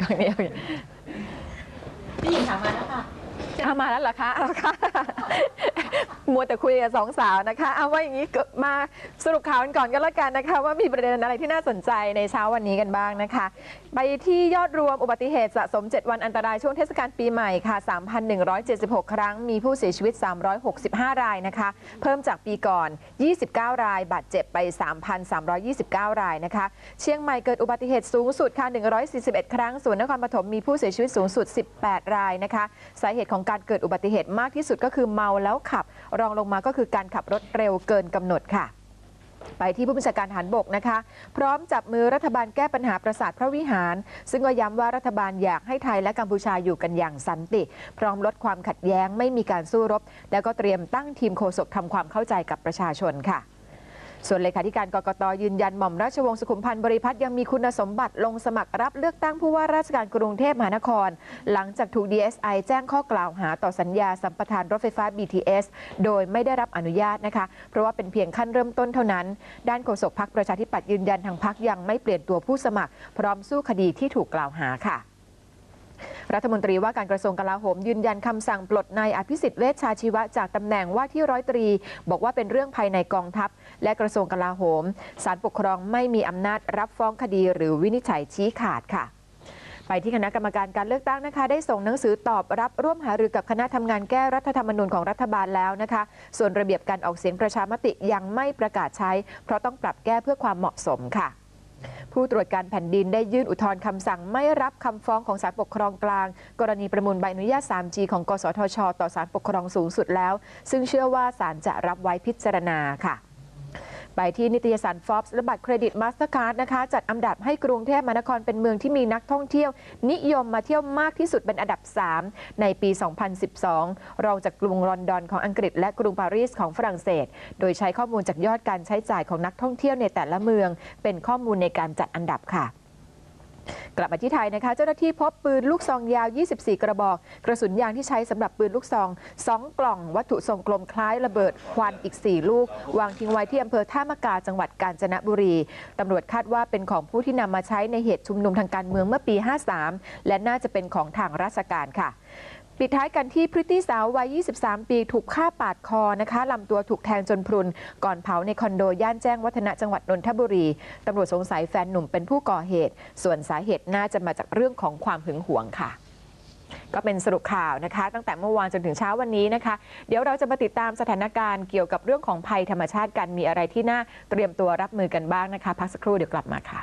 ครั้งนี้เอาพี่หญิงถามมาแล้วค่ะ เอามาแล้วเหรอคะเอาค่ะ มัวแต่คุยกับสองสาวนะคะเอาว่าอย่างนี้ก็มาสรุปข่าวกันก่อนก็แล้วกันนะคะ ว่ามีประเด็นอะไรที่น่าสนใจในเช้าวันนี้กันบ้างนะคะ ไปที่ยอดรวมอุบัติเหตุสะสม 7 วันอันตรายช่วงเทศกาลปีใหม่ค่ะ 3,176 ครั้งมีผู้เสียชีวิต 365 รายนะคะ เพิ่มจากปีก่อน 29 ราย บาดเจ็บไป 3,329 รายนะคะ เชียงใหม่เกิดอุบัติเหตุสูงสุดค่ะ 141 ครั้ง ส่วนนครปฐมมีผู้เสียชีวิตสูงสุด 18 รายนะคะ สาเหตุของการเกิดอุบัติเหตุมากที่สุดก็คือเมาแล้วขับรองลงมาก็คือการขับรถเร็วเกินกำหนดค่ะ ไปที่ผู้บัญชาการทหารบกนะคะ พร้อมจับมือรัฐบาลแก้ปัญหาประสาทพระวิหาร ซึ่งก็ย้ำว่ารัฐบาลอยากให้ไทยและกัมพูชาอยู่กันอย่างสันติ พร้อมลดความขัดแย้งไม่มีการสู้รบ แล้วก็เตรียมตั้งทีมโฆษกทำความเข้าใจกับประชาชนค่ะ ส่วนเลขาธิการกกตยืนยันหม่อมราชวงศ์สุขุมพันธ์บริพัตรยังมีคุณสมบัติลงสมัครรับเลือกตั้งผู้ว่าราชการกรุงเทพมหานคร หลังจากถูก DSI แจ้งข้อกล่าวหาต่อสัญญาสัมปทานรถไฟฟ้า BTS โดยไม่ได้รับอนุญาตนะคะ เพราะว่าเป็นเพียงขั้นเริ่มต้นเท่านั้น ด้านโฆษกพักประชาธิปัตย์ยืนยันทางพักยังไม่เปลี่ยนตัวผู้สมัคร พร้อมสู้คดีที่ถูกกล่าวหาค่ะ รัฐมนตรีว่าการกระทรวงกลาโหมยืนยันคำสั่งปลดนายอภิสิทธิ์เวชชาชีวะจากตำแหน่งว่าที่ร้อยตรี บอกว่าเป็นเรื่องภายในกองทัพ และกระทรวงกลาโหมศาลปกครองไม่มีอำนาจรับฟ้องคดี หรือวินิจฉัยชี้ขาดค่ะไปที่คณะกรรมการการเลือกตั้งนะคะ ได้ส่งหนังสือตอบรับร่วมหารือกับคณะทำงานแก้รัฐธรรมนูญของรัฐบาลแล้วนะคะ ส่วนระเบียบการออกเสียงประชามติยังไม่ประกาศใช้ เพราะต้องปรับแก้เพื่อความเหมาะสมค่ะ ผู้ตรวจการแผ่นดินได้ยื่นอุทธรณ์คำสั่งไม่รับคำฟ้องของศาลปกครองกลาง กรณีประมูลใบอนุญาต 3G ของกสทช ต่อศาลปกครองสูงสุดแล้ว ซึ่งเชื่อว่าศาลจะรับไว้พิจารณาค่ะ ไปที่นิตยสาร Forbes และบัตรเครดิตมาสเตอร์การ์ดนะคะ จัดอันดับให้กรุงเทพมหานครเป็นเมืองที่มีนักท่องเที่ยว นิยมมาเที่ยวมากที่สุดเป็นอันดับ 3 ในปี 2012 รองจากกรุงลอนดอนของอังกฤษ และกรุงปารีสของฝรั่งเศส โดยใช้ข้อมูลจากยอดการใช้จ่ายของนักท่องเที่ยวในแต่ละเมือง เป็นข้อมูลในการจัดอันดับค่ะ กลับมาที่ไทยนะคะ เจ้าหน้าที่พบปืนลูกซองยาว 24 กระบอก กระสุนยางที่ใช้สำหรับปืนลูกซอง 2 กล่องวัตถุทรงกลมคล้ายระเบิดควันอีก 4 ลูก วางทิ้งไว้ที่อำเภอท่ามะกาจังหวัดกาญจนบุรีตำรวจคาดว่าเป็นของผู้ที่นำมาใช้ในเหตุชุมนุมทางการเมืองเมื่อปี 53 และน่าจะเป็นของทางราชการค่ะ ปิดท้ายกันที่พริตตี้สาววัย 23 ปีถูกฆ่าปาดคอนะคะลำตัวถูกแทงจนพรุน ก่อนเผาในคอนโดย่านแจ้งวัฒนะจังหวัดนนทบุรี ตำรวจสงสัยแฟนหนุ่มเป็นผู้ก่อเหตุ ส่วนสาเหตุน่าจะมาจากเรื่องของความหึงหวงค่ะ ก็เป็นสรุปข่าวนะคะ ตั้งแต่เมื่อวานจนถึงเช้าวันนี้นะคะ เดี๋ยวเราจะมาติดตามสถานการณ์เกี่ยวกับเรื่องของภัยธรรมชาติกันมีอะไรที่น่าเตรียมตัวรับมือกันบ้างนะคะ พักสักครู่เดี๋ยวกลับมาค่ะ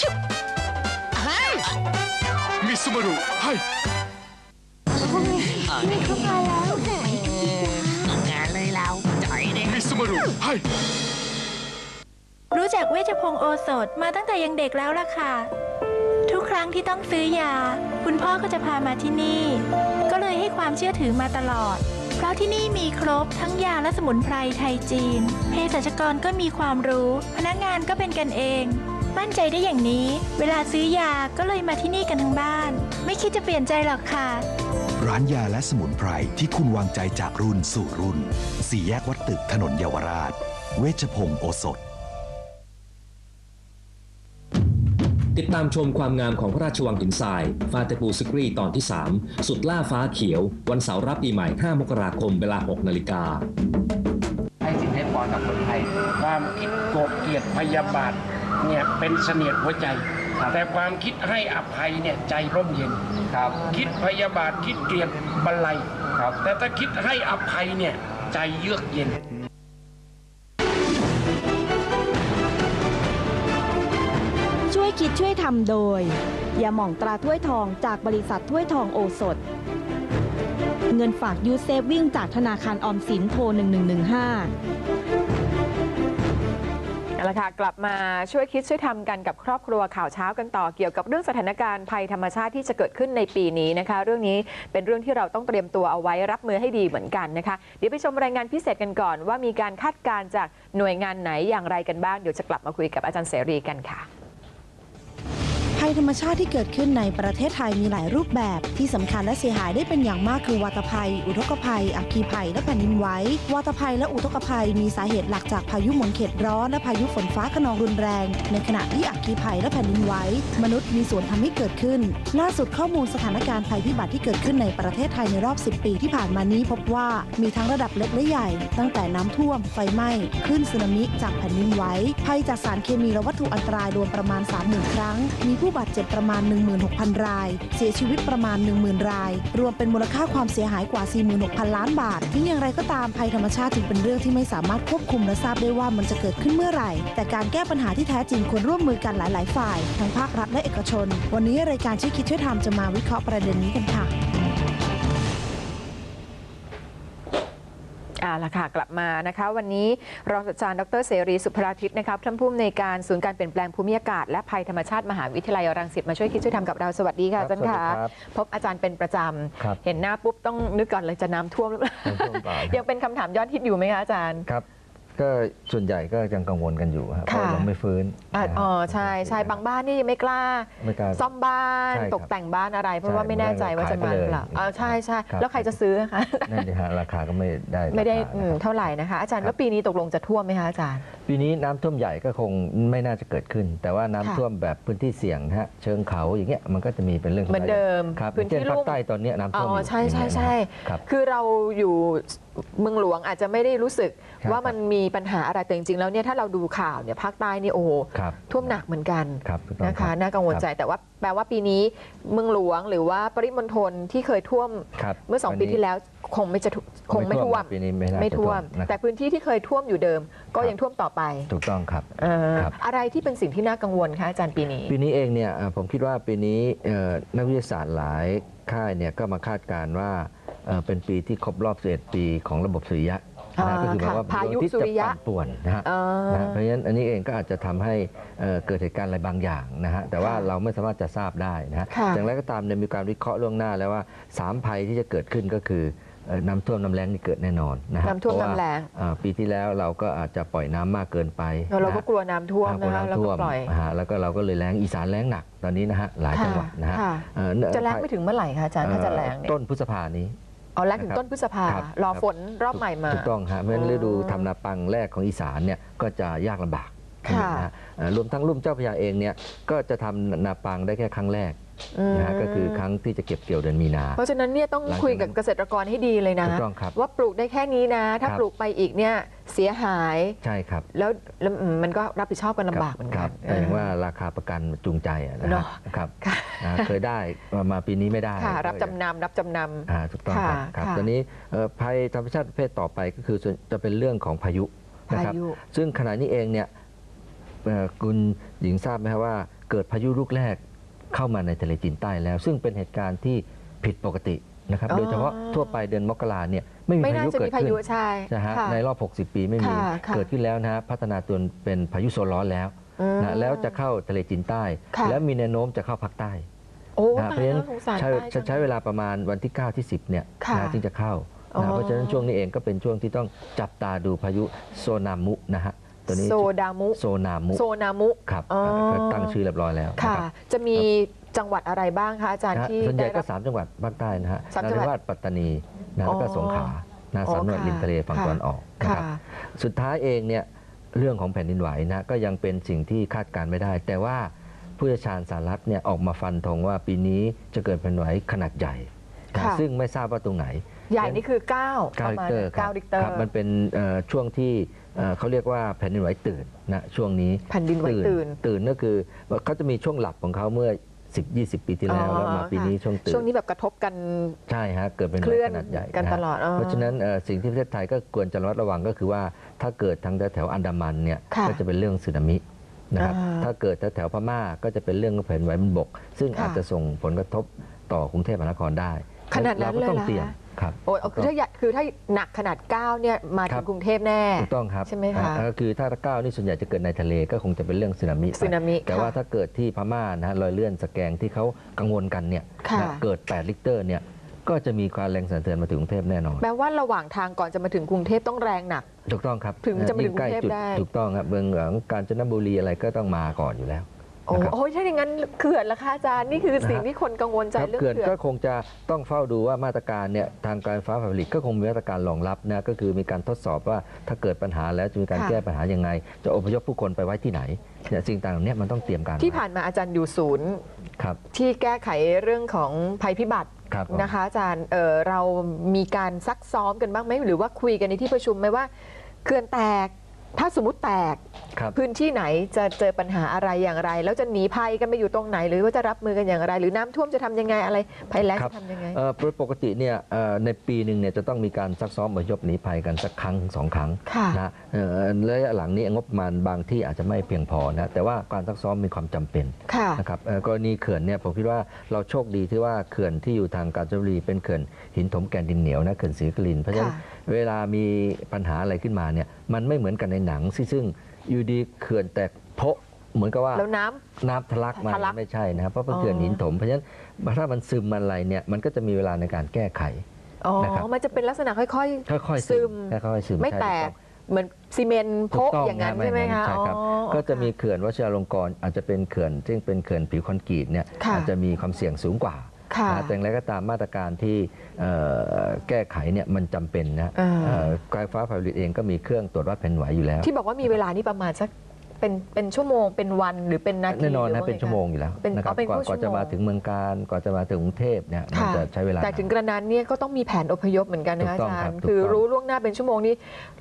ชชุเฮ้ยมิสมารุให้นี่เข้ามาแล้วงานเลยเราจ่อยเด็กมิสมารุให้รู้จักเวชพงศ์โอสถมาตั้งแต่ยังเด็กแล้วล่ะค่ะ ทุกครั้งที่ต้องซื้อยา คุณพ่อก็จะพามาที่นี่ ก็เลยให้ความเชื่อถือมาตลอด เพราะที่นี่มีครบทั้งยาและสมุนไพรไทยจีน เภสัชกรก็มีความรู้ พนักงานก็เป็นกันเอง มั่นใจได้อย่างนี้ เวลาซื้อยาก็เลยมาที่นี่กันทั้งบ้าน ไม่คิดจะเปลี่ยนใจหรอกค่ะ ร้านยาและสมุนไพรที่คุณวางใจจากรุ่นสู่รุ่น สี่แยกวัดตึกถนนเยาวราช เวชพงศ์โอสถ ติดตามชมความงามของพระราชวังหินทราย ฟาเตปูสกรีตอนที่ 3 สุดล่าฟ้าเขียว วันเสาร์รับปีใหม่ 5 มกราคมเวลา 6 นาฬิกา ให้สิทธิ์ให้พรกับคนไทยความคิดโกรธเกลียดพยาบาท เนี่ยเป็นเสนียดหัวใจ แต่ความคิดให้อภัยเนี่ยใจร่มเย็นครับ คิดพยาบาทคิดเกลียดบันไลครับ แต่ถ้าคิดให้อภัยเนี่ยใจเยือกเย็นช่วยคิดช่วยทำโดยยาหม่องตราถ้วยทองจากบริษัทถ้วยทองโอสถ เงินฝากยูเซฟวิ่งจากธนาคารออมสินโทร1115 เอาละค่ะ กลับมาช่วยคิดช่วยทำกันกับครอบครัวข่าวเช้ากันต่อเกี่ยวกับเรื่องสถานการณ์ภัยธรรมชาติที่จะเกิดขึ้นในปีนี้นะคะ เรื่องนี้เป็นเรื่องที่เราต้องเตรียมตัวเอาไว้รับมือให้ดีเหมือนกันนะคะ เดี๋ยวไปชมรายงานพิเศษกันก่อน ว่ามีการคาดการณ์จากหน่วยงานไหนอย่างไรกันบ้างเดี๋ยวจะกลับมาคุยกับอาจารย์เสรีกันค่ะ ภัยธรรมชาติที่เกิดขึ้นในประเทศไทยมีหลายรูปแบบ ที่สำคัญและเสียหายได้เป็นอย่างมากคือวาตภัย อุทกภัย อัคคีภัย และแผ่นดินไหววาตภัยและอุทกภัยมีสาเหตุหลักจากพายุหมุนเขตร้อนและพายุฝนฟ้าขนองรุนแรง ในขณะที่อัคคีภัยและแผ่นดินไหวมนุษย์มีส่วนทำให้เกิดขึ้น ล่าสุดข้อมูลสถานการณ์ภัยพิบัติที่เกิดขึ้นในประเทศไทยในรอบ 10 ปีที่ผ่านมานี้พบว่ามีทั้งระดับเล็กและใหญ่ ตั้งแต่น้ำท่วม ไฟไหม้คลื่นสึนามิจากแผ่นดินไหวภัยจากสารเคมีและวัตถุอันตรายรวมประมาณ 30,000 ครั้งมีผูู้้บาดเจ็บประมาณ 16,000 ราย เสียชีวิตประมาณ 10,000 ราย รวมเป็นมูลค่าความเสียหายกว่า 46,000 ล้านบาทถึงอย่างไรก็ตามภัยธรรมชาติจึงเป็นเรื่องที่ไม่สามารถควบคุมและทราบได้ว่ามันจะเกิดขึ้นเมื่อไหร่ แต่การแก้ปัญหาที่แท้จริงควรร่วมมือกันหลาย ๆ ฝ่าย ทั้งภาครัฐและเอกชน วันนี้รายการช่วยคิดช่วยทำจะมาวิเคราะห์ประเด็นนี้กันค่ะ อาละค่ะกลับมานะคะ วันนี้รองศาสตราจารย์ดรเสรีสุภราทิตนะคะท่านผู้อำนวยการศูนย์การเปลี่ยนแปลงภูมิอากาศและภัยธรรมชาติมหาวิทยาลัยรังสิตมาช่วยคิดช่วยทำกับเราสวัสดีค่ะอาจารย์ค่ะพบอาจารย์เป็นประจครับำเห็นหน้าปุ๊บต้องนึกก่อนเลยจะน้ำท่วมหรือเปล่าน้ำท่วมเปล่านะยังเป็นคำถามยอดฮิตอยู่ไหมคะอาจารย์ ครับ ก็ส่วนใหญ่ก็ยังกังวลกันอยู่ครับเพค่ะราะยังไม่ฟื้นอะนะฮะอ๋อใช่ใช่บางบ้านนี่ยังไม่กล้าไม่กล้าซ่อมบ้านใช่ครับตกแต่งบ้านอะไร เพราะใช่ว่าไม่แน่ใจว่าจะมาหรือเปล่าขายไปเลยอ๋อใช่ใช่ครับแล้วใครจะซื้อคะนั่นดีฮะราคาก็ไม่ได้ไม่ได้ราคาอืมนะครับเท่าไหร่นะคะ อาจารย์แล้วปีนี้ตกลงจะท่วมไหมคะอาจารย์ ปีนี้น้ำท่วมใหญ่ก็คงไม่น่าจะเกิดขึ้น แต่ว่าน้ำค่ะท่วมแบบพื้นที่เสี่ยงนะฮะเชิงเขาอย่างเงี้ยมันก็จะมีเป็นเรื่องเหมือนเดิมครับพื้นที่เช่นภาลุ่คมใต้ตอนเนี้ยน้ำอ๋ท่วมออยู่ใช่ใช่ใช่ครับคือเราอยู่ เมืองหลวงอาจจะไม่ได้รู้สึกครับว่ามันมีปัญหาอะไรแต่จริงๆแล้วเนี่ยถ้าเราดูข่าวเนี่ยภาคใต้นี่โอ้โหครับท่วมหนักเหมือนกันครับถูกต้องนะคะรับน่ากังวลใจแต่ว่าแปลว่าปีนี้เมืองหลวงหรือว่าปริมณฑลที่เคยท่วมครับเมื่อสองวันปีนี้ที่แล้วคงไม่จะท่วคงไม่ท่วม ปีนี้ไม่น่าไม่จะท่วม นะแต่พื้นที่ที่เคยท่วมอยู่เดิม ก็ครับ ยังท่วมต่อไปถูกต้องครับ เอ่อครับ อะไรที่เป็นสิ่งที่น่ากังวลคะอาจารย์ปีนี้ ปีนี้เองเนี่ยเอ่อผมคิดว่าปีนี้เอ่อนักวิทยาศาสตร์หลายค่ายเนี่ยก็มาคาดการณ์ว่า เอ่อเป็นปีที่ครบรอบ11ปีของระบบสุริยะนะฮะอ่าก็คือหมายค่ะว่าพายุดวงอาทิตสุย์ริจะยะปั่นป่วนนะฮะเอ่อนะฮะเพราะฉะนั้นอันนี้เองก็อาจจะทำให้เอ่อเกิดเหตุการณ์อะไรบางอย่างนะฮะแต่ว่าค่ะเราไม่สามารถจะทราบได้นะฮะค่ะอย่างไรก็ตามเนี่ยมีการวิเคราะห์ล่วงหน้าแล้วว่าสามภัยที่จะเกิดขึ้นก็คือเอ่อน้ำท่วมน้ำแล้งนี่เกิดแน่นอนนะฮะน้ำท่วมเพราะน้ำแล้งเอ่อปีที่แล้วเราก็อาจจะปล่อยน้ำมากเกินไปแล้วเราก็นะฮะกลัวน้ำท่วมอ่านะคะน้ำแล้วท่ก็วมปล่อยอ่าแล้วก็เราก็เลยแรงอีสานแรงหนักตอนนี้นะฮะหลายจังหวัดนะฮะค่ะเอ่อจะแรงไม่ถึงเมื่อไหร่คะอาจารย์ถ้าจะแรงเนี่ยต้นพฤษภานี้ เอาแรงถึงนะครับต้นพฤษภาครับรอครับฝนรอบใหม่มา ถูกต้องฮะเพราะฉะนั้นอ๋อฤดูทำนาปังแรกของอีสานเนี่ยก็จะยากลำบากค่ะนะฮะเอ่อรวมทั้งลุ่มเจ้าพระยาเองเนี่ยก็จะทำนาปังได้แค่ครั้งแรก นะฮะมก็คือครั้งที่จะเก็บเกี่ยวเดือนมีนา เพราะฉะนั้นเนี่ยต้องหลังจากนั้นคุยกับเกษตรกรให้ดีเลยนะ ถูกต้องครับว่าปลูกได้แค่นี้นะ ถ้าครับปลูกไปอีกเนี่ยเสียหายใช่ครับ แล้วแล้วอืมมันก็รับผิดชอบกันลำบากเหมือนคกัรันบแต่อย่างว่าราคาประกันจูงใจอะนะเนฮะอะครับค่ะอ่าเคยได้มาปีนี้ไม่ได้ค่ะ รับก็จำนำรับจำน อ่าถูกต้องครับค่ะครับค่ะตอนนี้เอ่อภัยธรรมชาติประเภทต่อไปก็คือส่วนจะเป็นเรื่องของพายุำนะพาครับ ยุ ซึ่งขณะนี้เองเนี่ยเอ่อคุณหญิงทราบไหมครับว่าเกิดพายุลูกแรก เข้ามาในทะเลจีนใต้แล้ว ซึ่งเป็นเหตุการณ์ที่ผิดปกตินะครับอ๋อโดยเฉพาะทั่วไปเดือนมกราเนี่ยไม่มีไม่พาน่ายุจะเกิมีดพาขึ้นยุใช่นะฮะค่ะในรอบ 60 ปีไม่มีค่ะค่ะเกิดขึ้นแล้วนะฮะพัฒนาตัวเป็นพายุโซนร้อนแล้วอืมนะแล้วจะเข้าทะเลจีนใต้ค่ะแล้วมีแนวโน้มจะเข้าภาคใต้โอ้นะตายเพราะฉะแล้นั้วนสงสารใช้ใต้จะใช้เวลาประมาณวันที่ 9 ที่ 10เนี่ยค่ะนะจึงจะเข้าอ๋อนะเพราะฉะนั้นช่วงนี้เองก็เป็นช่วงที่ต้องจับตาดูพายุโซนามุนะฮะ ตัวนี้โซดามุโซนามุโซนามุครับอ๋อก็ตั้งชื่อเรียบร้อยแล้วค่ะ นะครับจะมีจังหวัดอะไรบ้างคะอาจารย์นะฮะที่ส่วนใหญ่ได้ก็รับ สามจังหวัดภาคใต้นะฮะสามนจังหวัดราธิวาสปัตตานีนะแล้วก็อ๋อสงขลานะอ๋อสามจังหวัดค่ะริมทะเลฝั่งค่ะ ตะวันออกนะครับค่ะสุดท้ายเองเนี่ยเรื่องของแผ่นดินไหวนะก็ยังเป็นสิ่งที่คาดการณ์ไม่ได้ แต่ว่าผู้เชี่ยวชาญสหรัฐเนี่ยออกมาฟันธงว่าปีนี้จะเกิดแผ่นดินไหวขนาดใหญ่นะค่ะ ซึ่งไม่ทราบว่าตรงไหน ใหญ่นี่คือ9 9ประริมาณกเตอร์ครับ9ริกเตอร์ ครับมันเป็นเอ่อช่วงที่ เอ่อเขาเรียกว่าแผ่นดินไหวตื่นนะช่วงนี้แผ่นดินไหวตื่นตื่นก็คือเขาจะมีช่วงหลับของเขาเมื่อ 10 20 ปีที่แล้วอ๋อแล้วมาปีนี้ค่ะช่วงตื่นช่วงนี้แบบกระทบกันใช่ฮะเกิดเป็นเคลื่อนขนาดใหญ่กันะฮะตลอดอ๋อเพราะฉะนั้นเอ่อสิ่งที่ประเทศไทยก็ควรจะระมัดระวังก็คือว่าถ้าเกิดทางแถวๆอันดามันเนี่ยค่ะก็จะเป็นเรื่องสึนามินะครับอ่าถ้าเกิดแถวๆพม่าก็จะเป็นเรื่องแผ่นดินไหวบนบก ซึ่งค่ะอาจจะส่งผลกระทบต่อกรุงเทพมหานครได้ขนาดนั้นเราก็ต้องเลยเหรอเตรียม คะครับโอ้ยคือถ้าอยากคือถ้าหนักขนาด 9 เนี่ย มาคถึรังบกรุงเทพแน่ ถูกต้องครับใช่ไหมคะอ่าก็คือถ้าเก้านี่ส่วนใหญ่จะเกิดในทะเลก็คงจะเป็นเรื่องสึนามิไปสึนามิแต่ค่ะว่าถ้าเกิดที่พม่านะฮะรอยเลื่อนสแกงที่เขากังวลกันเนี่ยค่ะนะเกิด 8 ลิกเตอร์เนี่ยก็จะมีความแรงสั่นสะเทือนมาถึงกรุงเทพแน่นอนแปลว่าระหว่างทางก่อนจะมาถึงกรุงเทพต้องแรงหนัก ถูกต้องครับ ถึงจะมาถึงยิ่ใกล้กรุงเทพจุดได้ ถูกต้องครับเมืองหลวงกาญจนบุรีอะไรก็ต้องมาก่อนอยู่แล้ว โอ้นะครับโหถ้าอย่างนั้นเขื่อนละคะอาจารย์นี่คือสิ่งนะฮะที่คนกังวลใจครับเรื่องเขื่อนเขื่อนก็คงจะต้องเฝ้าดูว่ามาตรการเนี่ยทางการไฟฟ้าฝ่ายผลิตก็คงมีมาตรการรองรับนะก็คือมีการทดสอบว่าถ้าเกิดปัญหาแล้วจะมีการค่ะ แก้ปัญหายังไง จะอพยพผู้คนไปไว้ที่ไหนเนี่ยสิ่งต่างๆเหล่านี้มันต้องเตรียมการที่ไว้ผ่านมาอาจารย์อยู่ศูนย์ ครับ ที่แก้ไขเรื่องของภัยพิบัติครับผม นะคะ อาจารย์เอ่อเรามีการซักซ้อมกันบ้างไหมหรือว่าคุยกันในที่ประชุมไหมว่าเขื่อนแตก ถ้าสมมติแตกครับ พื้นที่ไหนจะเจอปัญหาอะไรอย่างไร แล้วจะหนีภัยกันไปอยู่ตรงไหน หรือว่าจะรับมือกันอย่างไร หรือน้ำท่วมจะทำยังไงอะไรภัยแล้งครับ จะทำยังไง เอ่อโดยปกติเนี่ยเอ่อในปีหนึ่งเนี่ยจะต้องมีการซักซ้อมอพยพหนีภัยกันสักครั้งสองครั้งค่ะนะเอ่อระยะหลังนี้งบประมาณบางที่อาจจะไม่เพียงพอนะแต่ว่าการซักซ้อมมีความจำเป็นค่ะนะครับเอ่อกรณีเขื่อนเนี่ยผมคิดว่าเราโชคดีที่ว่าเขื่อนที่อยู่ทางกาญจนบุรีเป็นเขื่อนหินถมแกนดินเหนียวนะเขื่อนศรีนครินทร์เพราะฉะนั้นค่ะ เวลามีปัญหาอะไรขึ้นมาเนี่ยมันไม่เหมือนกันในหนังซึ่งซึ่งอยู่ดีเขื่อนแตกโพะเหมือนกับว่าแล้วน้ำน้ำทะลักมาทะลักไม่ใช่นะครับเพราะเป็นอ๋อเขื่อนหินถมเพราะฉะนั้นถ้ามันซึมมันอะไรเนี่ยมันก็จะมีเวลาในการแก้ไขอ๋อนะครับมันจะเป็นลักษณะค่อยค่อยๆซึซึมมค่อยๆซึมๆไม่ใช่แตถูกต้องเหมือนซีเมนต์ถูโพะกต้องอย่างนั้นนะใช่ไหมคะใช่ครับอ๋อก็จะมีเขื่อนวชิรลงกรณ์อาจจะเป็นเขื่อนซึ่งเป็นเขื่อนผิวคอนกรีตเนี่ยค่ะอาจจะมีความเสี่ยงสูงกว่าค่ะนะ แต่อย่างไรก็ตามมาตรการที่เอ่อแก้ไขเนี่ยมันจำเป็นนะอ่าเอ่อการไฟฟ้าฝ่ายผลิตเองก็มีเครื่องตรวจวัดแผ่นไหวอยู่แล้ว ที่บอกว่ามีเวลานี่ประมาณสักเป็นเป็นชั่วโมงเป็นวันหรือเป็นนาทีแน่นอนหรืนะว่าเป็นไชั่วโมงอยู่แล้วเป็นนะครับอ๋อเป็นกว่าชั่วกว่าจะโมงมาถึงเมืองการกว่าจะมาถึงกรุงเทพเนี่ยมันค่ะจะใช้เวลาแต่ถึงกระนั้นเนี่ยก็ต้องมีแผนอพยพเหมือนกันนะคะถูอากต้องจารครับย์ถูกคือต้องรู้ล่วงหน้าเป็นชั่วโมงนี้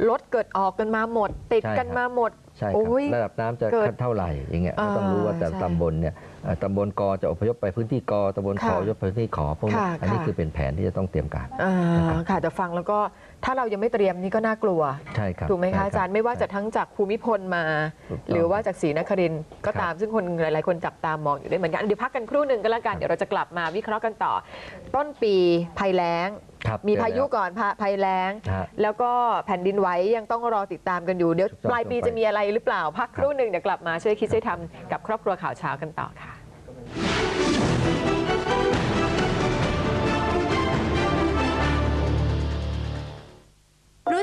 รถเกิดออกกันมาหมด ติดใช่กันครับมาหมดใช่คโอ้รับยระดับน้ำจะเกิดเท่าไหร่อย่างเงี้ยก็ต้องอ่ารู้ว่าแต่ใช่ตำบลเนี่ยเอ่อ ตำบลกจะอพยพไปพื้นที่กตำบลขค่ะออพยพไปพื้นที่ขอพวกนี้ค่ะอันนี้ค่ะคือเป็นแผนที่จะต้องเตรียมการอ่าค่ะแต่ฟังแล้วก็ ถ้าเรายังไม่เตรียมนี่ก็น่ากลัว ใช่ครับถูกไหมใช่คะบอาจารย์ไม่ว่าจะทั้งจากภูมิพลมาถูกต้องหรือว่าจากศรีนครินทร์ก็ครับตามซึ่งคนหลาย ๆ คนจับตามองอยู่ด้วยเหมือนกันเดี๋ยวพักกันครู่หนึ่งก็แล้วกันเดี๋ยวเราจะกลับมาวิเคราะห์กันต่อ ต้นปีภัยแล้ง ครับมีเจอพายุแล้วก่อนพาภัยแล้งนะฮะ แล้วก็แผ่นดินไหวยังต้องรอติดตามกันอยู่เดี๋ยวถูกต้องปลายปีถูกต้องจะมีอะไรหรือเปล่า พักครู่หนึ่งเดี๋ยวกลับมาช่วยคิดช่วยทำกับครอบครัวข่าวเช้ากันต่อค่ะ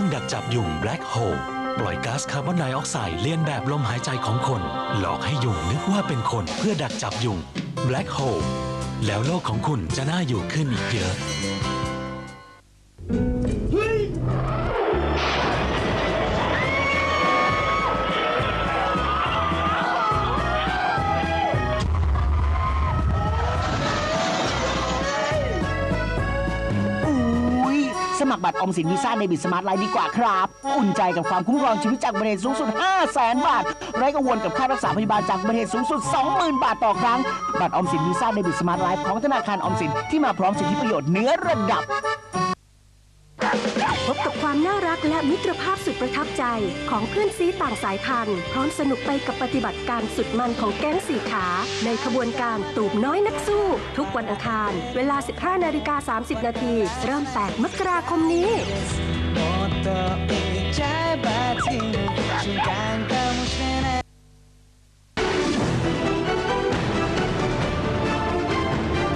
รื่องดักจับยุง Black Hole ปล่อยก๊าซคาร์บอนไดออกไซด์เลียนแบบลมหายใจของคน หลอกให้ยุงนึกว่าเป็นคนเพื่อดักจับยุง Black Hole แล้วโลกของคุณจะน่าอยู่ขึ้นอีกเยอะ บัตรออมสินวีซ่าในบิตสมาร์ทไลน์ดีกว่าครับ อุ่นใจกับความคุ้มครองชีวิตจากบริเวณสูงสุด 5 0 0แสนบาท ไร้กังวลกับค่ารักษาพยาบาลจากบริเวณสูงสุด 20,000 บาทต่อครั้ง บัตรออมสินวีซ่าในบิตสมาร์ทไลฟ์ของธนาคารออมสินที่มาพร้อมสิทธิประโยชน์เนื้อระดับ รักและมิตรภาพสุดประทับใจของเพื่อนซีต่างสายพันธุ์ พร้อมสนุกไปกับปฏิบัติการสุดมันของแก๊งสี่ขา ในขบวนการตูบน้อยนักสู้ ทุกวันอังคาร เวลา 15นาฬิกา30 นาทีเริ่ม 8 มกราคมนี้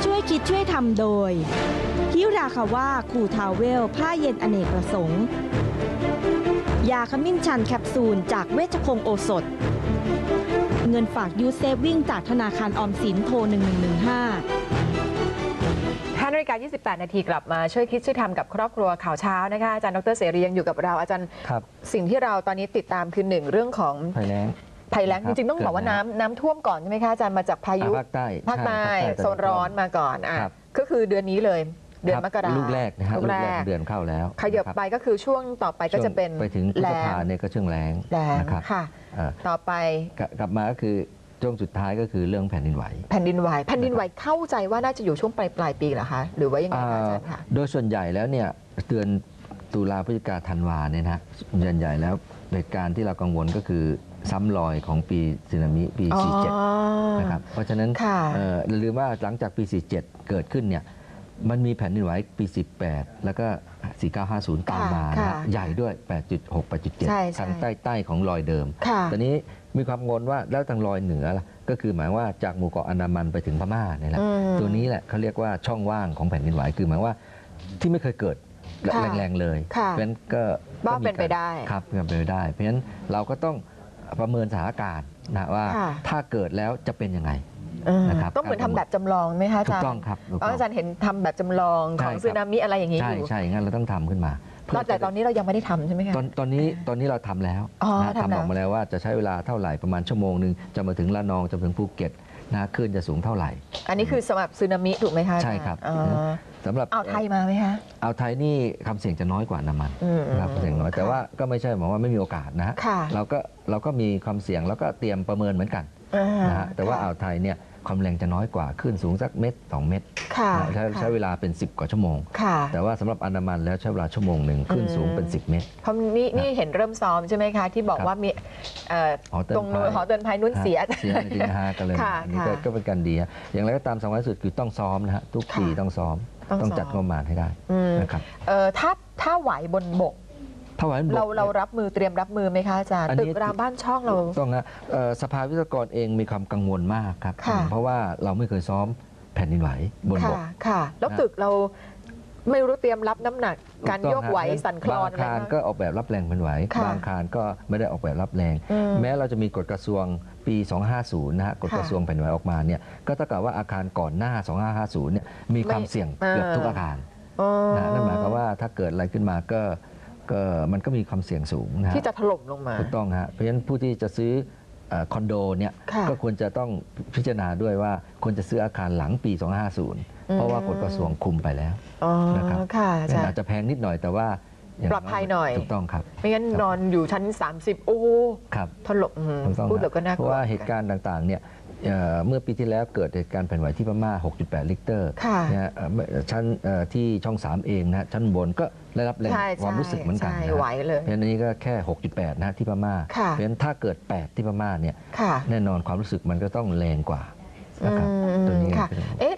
ช่วยคิดช่วยทำโดย ฮิราคาว่าคูทาวเวล ผ้าเย็นอเนกประสงค์ ยาขมิ้นชันแคปซูลจากเวชพงศ์โอสถ เงินฝากยูเซฟวิ่งจากธนาคารออมสินโทร 1115 5นาฬิกา28 นาทีกลับมาช่วยคิดช่วยทำกับครอบครัวข่าวเช้านะคะอาจารย์ดรเสรียังอยู่กับเราอาจารย์ครับ สิ่งที่เราตอนนี้ติดตามคือหนึ่งเรื่องของภัยแล้งภัยแล้งครัจริงๆต้องบอกว่าเดน้ำน้ำท่วมก่อนใช่ไหมคะอาจารย์มาจากพายุอ่ภาคใต้ภาคใต้ช่ภาคใต้โซนร้อนมาก่อนอะครับก็คือเดือนนี้เลย เดือนครับมกราลูกแรกนะฮะลูลูกกแรแรกกเดือนเข้าแล้วขยับนะครับไปก็คือช่วงต่อไปก็จะเป็นช่วงไปถึงพฤแรษภางเนี่ยก็ช่วงแรงแรงนะครับค่ะเอ่อต่อไปกลับกลับมาก็คือช่วงสุดท้ายก็คือเรื่องแผ่นดินไหว แผ่นดินไหว แผ่นดินไหวเข้าใจว่าน่าจะอยู่ช่วงปลายปลายๆปีเหรอคะ หรือว่ายังไงคะอาจารย์คะโดยส่วนใหญ่แล้วเนี่ยเดือนตุลาพฤศจิกาธันวาเนี่ยนะฮะส่วนใหญ่แล้วเหตุการณ์ที่เรากังวลก็คือซ้ำรอยของปีสึนามิปีอ๋อ47 นะครับ เพราะฉะนั้นค่ะเอ่ออย่าลืมว่าหลังจากปี 47 เกิดขึ้นเนี่ย มันมีแผ่นดินไหวปี 18 แล้วก็ 4950 ตามมานะค่ะฮะใหญ่ด้วย 8.6 ใช่8.7 ใช่ทางใต้ใต้ของรอยเดิม ค่ะตอนนี้มีความกังวลว่าแล้วทางรอยเหนือล่ะก็คือหมายว่าจากหมู่เกาะอันดามันไปถึงพม่าเนี่ยแหละ อืมตัวนี้แหละเขาเรียกว่าช่องว่างของแผ่นดินไหวคือหมายว่าที่ไม่เคยเกิดค่ะแรงๆเลยค่ะเพราะฉะนั้นก็ว่าก็มีเป็นไปการได้ครับเป็นไปได้ เพราะฉะนั้นเราก็ต้องประเมินสถานการณ์นะว่าค่ะ ถ้าเกิดแล้วจะเป็นยังไงเออ นะครับต้องเหมือนทำแบบจำลองไหมคะอาถูจารกย์ต้องครับถูกเพราะต้องอาจารย์เห็นทำแบบจำลองขใช่องครับสึนามิอะไรอย่างนี้ใช่อยู่ใช่งั้นเราต้องทำขึ้นมาเพื่อแต่ตอนนี้เรายังไม่ได้ทำใช่ไหมคะตอนตอนนี้ตอนนี้เราทำแล้วอ๋อนะทำแล้วทำออกมาแล้วว่าจะใช้เวลาเท่าไหร่ประมาณชั่วโมงหนึ่งจะมาถึงละนองจะมาถึงภูเก็ตนะคลื่นจะสูงเท่าไหร่ อันนี้คือสำหรับสึนามิถูกไหมคะอาจาใช่ย์ครับอ๋อสำหรับเอาวไทยมาไหมคะเอาไทยนี่ความเสี่ยงจะน้อยกว่าน้ำมันอืมนะครับความเสี่ยงน้อยแต่ค่ะว่าก็ไม่ใช่หมายว่าไม่มีโอกาสนะฮะค่ะเราก็เราก็มีความเสี่ยงแล้วก็เตรียมประเมินเหมือนกันอ่านะฮะแต่ว่าอ่าวไทยเนี่ย ความแรงจะน้อยกว่าขึ้นสูงสักเม็ดสองเม็ดค่ะนะใช้ใช้เวลาเป็น 10 กว่าชั่วโมงค่ะแต่ว่าสำหรับอันดามันแล้วใช้เวลาชั่วโมงหนึ่งขึ้นสูงเป็น 10 เมตรเพราะนี่นี่เห็นเริ่มซ้อมใช่ไหมคะ ที่บอกครับว่ามีเอ่อหอเตือนตรงนู้นภัยหอเตือนภัยนุ่นเสียเสียจริงๆนะฮะกันเลยค่ะอันนี้ก็ค่ะก็เป็นการดีฮะอย่างไรก็ตามสำคัญที่สุดคือต้องซ้อมนะฮะทุกปีต้องซ้อมต้องต้องซ้อมจัดงบประมาณให้ได้อืมนะครับเอ่อถ้าถ้าไหวบนบก ถ้าไหวบนบกเราเรารับมือเตรียมรับมือไหมคะอาจารย์อันนี้ตึกรามบ้านช่องเรา ต้องนะเอ่อสภาวิศวกรเองมีความกังวลมากครับค่ะเพราะว่าเราไม่เคยซ้อมแผ่นดินไหวบนบค่ะกค่ะ แล้วนะตึกเราไม่รู้เตรียมรับน้ำหนัก การถูโยต้อกงฮะไหวสั่นคลอนบางอะไรอาคารบ้างก็ออกแบบรับแรงแผ่นดินไหวค่ะบางอาคารก็ไม่ได้ออกแบบรับแรงอืมแม้เราจะมีกฎกระทรวงปี 250 นะฮะ กฎค่ะกระทรวงแผ่นดินไหวออกมาเนี่ย ก็เท่ากับว่าอาคารก่อนหน้า 2550 เนี่ย มีความไม่เสี่ยงเออเกือบทุกอาคารอ๋อนะนั่นหมายความว่าถ้าเกิดอะไรขึ้นมาก็ ก็มันก็มีความเสี่ยงสูงนะฮะที่จะถล่มลงมาถูกต้องฮะเพราะฉะนั้นผู้ที่จะซื้อเอ่อคอนโดเนี่ยค่ะก็ควรจะต้องพิจารณาด้วยว่าควรจะซื้ออาคารหลังปี 250เพราะว่ากฎกระทรวงคุมไปแล้วอ๋อนะครับค่ะอาจารอาจย์จะแพงนิดหน่อยแต่ว่าางปลอดภัยหน่อยถูกต้องครับไม่งั้นนอนอยู่ชั้น 30 โอ้โหครับถล่มอืมถูกต้องพูดแล้วก็น่ากเพลัวราะว่าเหตุการณ์ต่างๆเนี่ย เอ่อเมื่อปีที่แล้วเกิดเหตุการณ์แผ่นไหวที่พม่า 6.8 ลิกเตอร์ค่ะเนี่ยเอ่อเมื่อชั้นเอ่อที่ช่อง 3 เองนะฮะชั้นบนก็ได้รับแรงใช่ความรู้สึกเหมือนกันใช่นะฮะไหวเลยเพราะฉะนั้นอันนี้ก็แค่ 6.8 นะฮะที่พม่าค่ะเพราะฉะนั้นถ้าเกิด 8 ที่พม่าเนี่ยค่ะแน่นอนความรู้สึกมันก็ต้องแรงกว่านะครับอืมตัวนี้ค่ะเป็นเอ๊ะ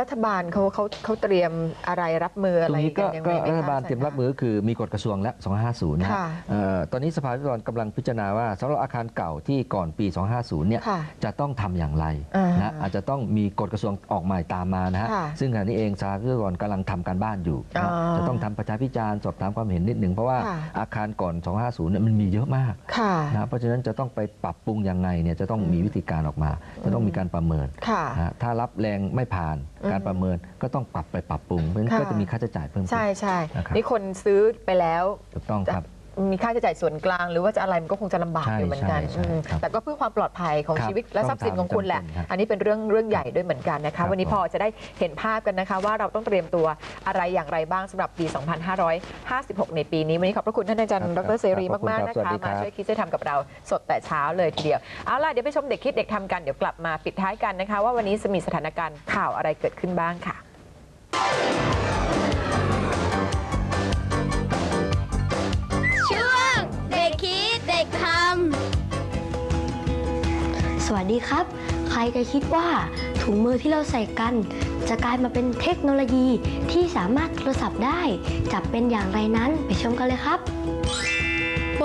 รัฐบาลเขาเขาเขาเตรียมอะไรรับมือตอะรไรงนี้ก็ยังก็ไงไหมรัฐคะบาลเตรียมรับมือคือมีกฎกระทรวงและ250 นะฮะค่ะเอ่อตอนนี้สภาวิศวกรกำลังพิจารณาว่าสำหรับอาคารเก่าที่ก่อนปี 250 เนี่ยค่ะจะต้องทำอย่างไรอ่านนะอาจจะต้องมีกฎกระทรวงออกใหม่ตามมานะฮะค่ะซึ่งขณะนี้เองสภาวิศวกรกำลังทำการบ้านอยู่นะอ่าจะต้องทำประชาพิจารณ์สอบถามความเห็นนิดหนึ่งเพราะว่าค่ะอาคารก่อน 250 เนี่ยมันมีเยอะมากค่ะนะเพราะฉะนั้นจะต้องไปปรับปรุงยังไงเนี่ยจะต้องมีวิธีการออกมา จะต้องมีการประเมินค่ะนะฮะถ้ารับแรงไม่ผ่านอืมการประเมินก็ต้องปรับไปปรับปรุงเพราะฉะนั้นค่ะก็จะมีค่าใช้จ่ายเพิ่มขึ้นใช่ใช่นะครับนี่คนซื้อไปแล้วถูกต้องครับ มีค่าใช้จ่ายส่วนกลาง หรือว่าจะอะไรมันก็คงจะลำบากใช่อยู่เหมือนกันใช่ใช่อืมครับแต่ก็เพื่อความปลอดภัยของครับชีวิตและทรัพย์สินของคุณแหละ ต้องทำจำเป็นครับอันนี้เป็นเรื่องเรื่องใหญ่ด้วยเหมือนกันนะคะวันนี้พอจะได้เห็นภาพกันนะคะ ว่าเราต้องเตรียมตัวอะไรอย่างไรบ้างสำหรับปี 2556 ในปีนี้ วันนี้ขอบพระคุณท่านอาจารย์ดรเสรีขอบคุณมากๆครับนะสวัสคะดีครัมาบ ช่วยคิดช่วยทำกับเราสดแต่เช้าเลยทีเดียวเอาล่ะเดี๋ยวไปชมเด็กคิดเด็กทำกันเดี๋ยวกลับมาปิดท้ายกันนะคะ ว่าวันนี้จะมีสถานการณ์ข่าวอะไรเกิดขึ้นบ้างค่ะ สวัสดีครับ ใครจะคิดว่าถุงมือที่เราใส่กัน จะกลายมาเป็นเทคโนโลยีที่สามารถโทรศัพท์ได้จะเป็นอย่างไรนั้นไปชมกันเลยครับ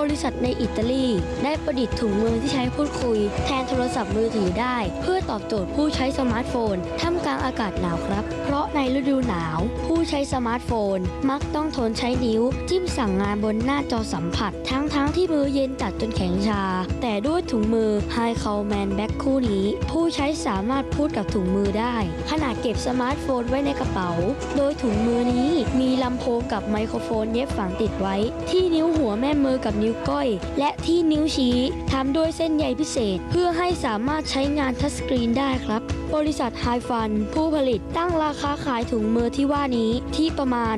บริษัทในอิตาลี ได้ประดิษฐ์ถุงมือที่ใช้พูดคุย แทนโทรศัพท์มือถือได้ เพื่อตอบโจทย์ผู้ใช้สมาร์ทโฟนท่ามกลางอากาศหนาวครับ เพราะในฤดูหนาว ผู้ใช้สมาร์ทโฟน มักต้องทนใช้นิ้ว จิ้มสั่งงานบนหน้าจอสัมผัส ทั้งๆที่มือเย็นจัดจนแข็งชา แต่ด้วยถุงมือ High c o m a n Back คู่นี้ ผู้ใช้สามารถพูดกับถุงมือได้ ขณะเก็บสมาร์ทโฟนไว้ในกระเป๋า โดยถุงมือนี้มีลำโพงกับไมโครโฟนเย็บฝังติดไว้ ที่นิ้วหัวแม่มือกับนิ้ววก้อย และที่นิ้วชี้ทำด้วยเส้นใยพิเศษ เพื่อให้สามารถใช้งานทัชสกรีนได้ครับบริษัทไฮฟัน ผู้ผลิตตั้งราคาขายถุงมือที่ว่านี้ที่ประมาณ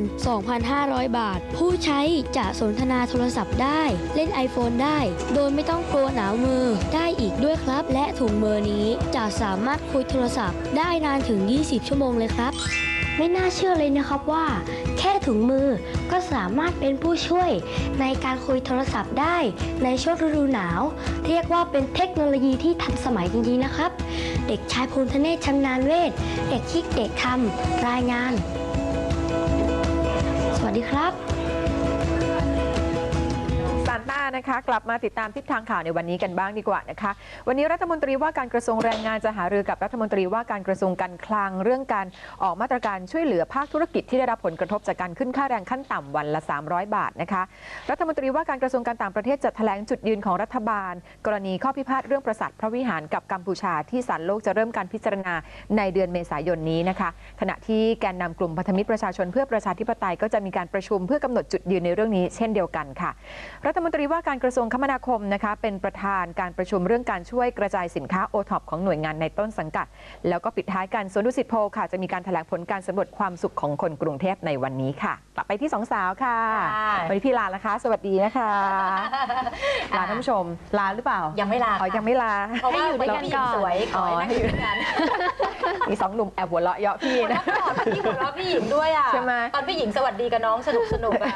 2,500 บาท ผู้ใช้จะสนทนาโทรศัพท์ได้ เล่น iPhone ได้ โดยไม่ต้องกลัวหนาวมือได้อีกด้วยครับ และถุงมือนี้จะสามารถคุยโทรศัพท์ ได้นานถึง 20 ชั่วโมงเลยครับ ไม่น่าเชื่อเลยนะครับว่า แค่ถุงมือ สามารถเป็นผู้ช่วยในการคุยโทรศัพท์ได้ในช่วงฤดูหนาว เรียกว่าเป็นเทคโนโลยีที่ทันสมัยจริงๆนะครับ เด็กชายภูมิธเนศชำนาญเวทเด็กคิกเด็กทำรายงาน สวัสดีครับานะคะ กลับมาติดตามทิศทางข่าวในวันนี้กันบ้างดีกว่านะคะ วันนี้รัฐมนตรีว่าการกระทรวงแรงงานจะหารือกับรัฐมนตรีว่าการกระทรวงการคลังเรื่องการออกมาตรการช่วยเหลือภาคธุรกิจที่ได้รับผลกระทบจากการขึ้นค่าแรงขั้นต่ำวันละ 300 บาทนะคะ รัฐมนตรีว่าการกระทรวงการต่างประเทศจะแถลงจุดยืนของรัฐบาล กรณีข้อพิพาทเรื่องประสาทพระวิหารกับกัมพูชาที่ศาลโลกจะเริ่มการพิจารณาในเดือนเมษายนนี้นะคะ ขณะที่แกนนำกลุ่มพันธมิตรประชาชนเพื่อประชาธิปไตยก็จะมีการประชุมเพื่อกำหนดจุดยืนในเรื่องนี้เช่นเดียวกันค่ะ รัฐมนตรีว่าการกระทรวงคมนาคมนะคะเป็นประธานการประชุมเรื่องการช่วยกระจายสินค้าโอท็อปของหน่วยงานในต้นสังกัด แล้วก็ปิดท้ายกันสวนดุสิตโพลค่ะจะมีการแถลงผลการสำรวจความสุขของคนกรุงเทพในวันนี้ค่ะกลับไปที่สองสาวค่ะค่ะวันนี้พี่ลานะคะ สวัสดีนะคะลาท่านผู้ชมลาหรือเปล่ายังไม่ลาอ๋อยังไม่ลา เพราะว่าอยู่ด้วยกันก่อนสวยขอให้นั่งอยู่ด้วยกันมีสองหนุ่มแอบหัวเราะเยาะพี่นะพี่หัวเราะพี่หญิงด้วยอะใช่ไหม ตอนพี่หญิงสวัสดีกับน้องสนุกสนุกอะ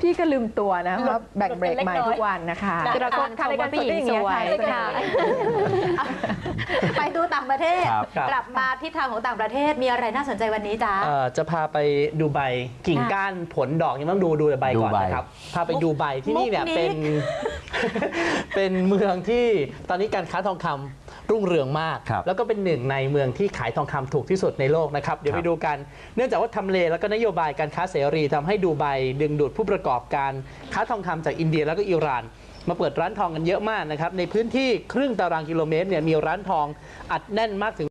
พี่ก็ลืมตัวนะว่าแบ่งเบรกใหม่ทุกวันนะคะคือเราก็ทำว่าผู้หญิงสวยค่ะไปดูต่างประเทศครับครับกลับมาทิศทางของต่างประเทศมีอะไรน่าสนใจวันนี้จ๊ะเอ่อจะพาไปดูใบกิ่งก้านผลดอกยังต้องดูดูใบก่อนดูใบนะครับพาไปดูใบที่นี่เนี่ยมุกนี้เป็นเป็นเมืองที่ตอนนี้การค้าทองคำ รุ่งเรืองมากแล้วก็เป็นหนึ่งในเมืองที่ขายทองคำถูกที่สุดในโลกนะครับ เดี๋ยวไปดูกัน เนื่องจากว่าทำเลแล้วก็นโยบายการค้าเสรีทำให้ดูใบดึงดูดผู้ประกอบการค้าทองคำจากอินเดียแล้วก็อิหร่าน มาเปิดร้านทองกันเยอะมากนะครับ ในพื้นที่ครึ่งตารางกิโลเมตรเนี่ยมีร้านทองอัดแน่นมากถึง